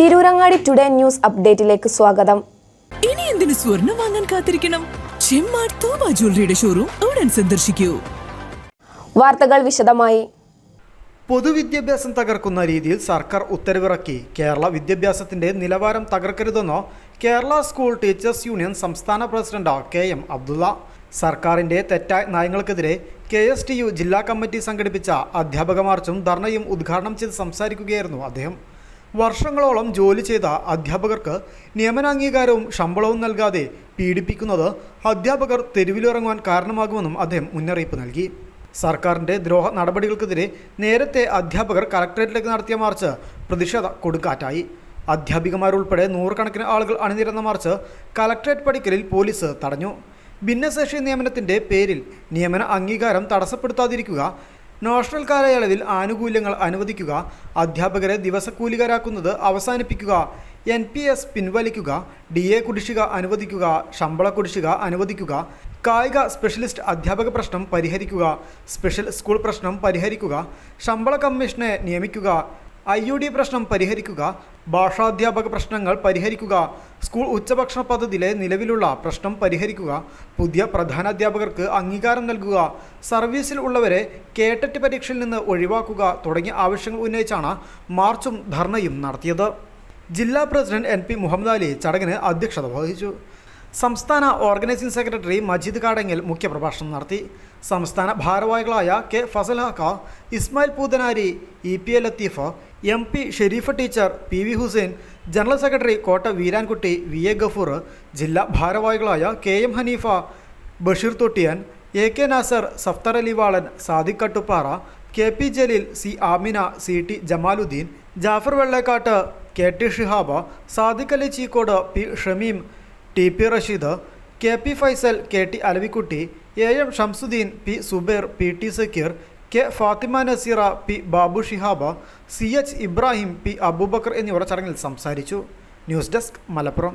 Tirurangadi today news അപ്ഡേറ്റിലേക്ക് സ്വാഗതം. ഇനി എന്തിനു സ്വർണം വാങ്ങാൻ കാത്തിരിക്കണം? ചെമ്മാട് തോമ ജ്വല്ലറിയുടെ ഷോറൂം ഉടൻ സന്ദർശിക്കൂ. വാർത്തകൾ വിശദമായി. പൊതുവിദ്യാഭ്യാസം തകർക്കുന്ന രീതിയിൽ സർക്കാർ ഉത്തരവിറക്കി. കേരള വിദ്യാഭ്യാസത്തിന്റെ നിലവാരം തകർക്കരുതെന്ന് കേരള സ്കൂൾ ടീച്ചേഴ്സ് യൂണിയൻ സംസ്ഥാന പ്രസിഡന്റ് കെ എം അബ്ദുള്ള. സർക്കാരിന്റെ തെറ്റായ നയങ്ങൾക്കെതിരെ കെ എസ് ടി യു ജില്ലാ കമ്മിറ്റി സംഘടിപ്പിച്ച അധ്യാപക മാർച്ചും ധർണയും ഉദ്ഘാടനം ചെയ്ത് സംസാരിക്കുകയായിരുന്നു അദ്ദേഹം. വർഷങ്ങളോളം ജോലി ചെയ്ത അധ്യാപകർക്ക് നിയമനാംഗീകാരവും ശമ്പളവും നൽകാതെ പീഡിപ്പിക്കുന്നത് അധ്യാപകർ തെരുവിലിറങ്ങുവാൻ കാരണമാകുമെന്നും അദ്ദേഹം മുന്നറിയിപ്പ് നൽകി. സർക്കാരിന്റെ ദ്രോഹ നടപടികൾക്കെതിരെ നേരത്തെ അധ്യാപകർ കലക്ടറേറ്റിലേക്ക് നടത്തിയ മാർച്ച് പ്രതിഷേധ കൊടുക്കാറ്റായി അധ്യാപികമാരുൾപ്പെടെ നൂറുകണക്കിന് ആളുകൾ അണിനിരന്ന മാർച്ച് കലക്ടറേറ്റ് പടിക്കലിൽ പോലീസ് തടഞ്ഞു. ഭിന്നശേഷി നിയമനത്തിന്റെ പേരിൽ നിയമന അംഗീകാരം തടസ്സപ്പെടുത്താതിരിക്കുക നാഷണൽ കാലയളവിൽ ആനുകൂല്യങ്ങൾ അനുവദിക്കുക അധ്യാപകരെ ദിവസക്കൂലികരാക്കുന്നത് അവസാനിപ്പിക്കുക എൻ പി എസ് പിൻവലിക്കുക ഡി എ കുടിശ്ശിക അനുവദിക്കുക ശമ്പള കുടിശ്ശിക അനുവദിക്കുക കായിക സ്പെഷ്യലിസ്റ്റ് അധ്യാപക പ്രശ്നം പരിഹരിക്കുക സ്പെഷ്യൽ സ്കൂൾ പ്രശ്നം പരിഹരിക്കുക ശമ്പള കമ്മീഷനെ നിയമിക്കുക ഐ യു ഡി പ്രശ്നം പരിഹരിക്കുക ഭാഷാധ്യാപക പ്രശ്നങ്ങൾ പരിഹരിക്കുക സ്കൂൾ ഉച്ചഭക്ഷണ പദ്ധതിയിലെ നിലവിലുള്ള പ്രശ്നം പരിഹരിക്കുക പുതിയ പ്രധാനാധ്യാപകർക്ക് അംഗീകാരം നൽകുക സർവീസിൽ ഉള്ളവരെ കേട്ടറ്റ് പരീക്ഷയിൽ നിന്ന് ഒഴിവാക്കുക തുടങ്ങിയ ആവശ്യങ്ങൾ ഉന്നയിച്ചാണ് മാർച്ചും ധർണയും നടത്തിയത്. ജില്ലാ president N P Muhammad Ali ചടങ്ങിന് അധ്യക്ഷത വഹിച്ചു. സംസ്ഥാന ഓർഗനൈസിംഗ് സെക്രട്ടറി മജീദ് കാടങ്ങൽ മുഖ്യപ്രഭാഷണം നടത്തി. സംസ്ഥാന ഭാരവാഹികളായ K Fazalhaqa Ismail Poothanari E P A Latheef M P Sherifa teacher P V Hussain general secretary Kotta Veerankutty V A Gafoor ജില്ലാ ഭാരവാഹികളായ K M Haneefa Basheer Thottiyan A K Nasar Safthar Ali Valan Sadiq Kattuppara K P Jaleel C Amina C T Jamaluddin Jafar Vellekkat K T Shihab Sadiq Ali Cheekode P Shameem T P Rasheed K P Faisal K T Alavikutty A M Shamsuddin P Subair P T Sakkeer K Fathima Naseera P Babu Shihaba C H Ibrahim P Abubakar എന്നിവർ ചടങ്ങിൽ സംസാരിച്ചു. News desk Malappuram.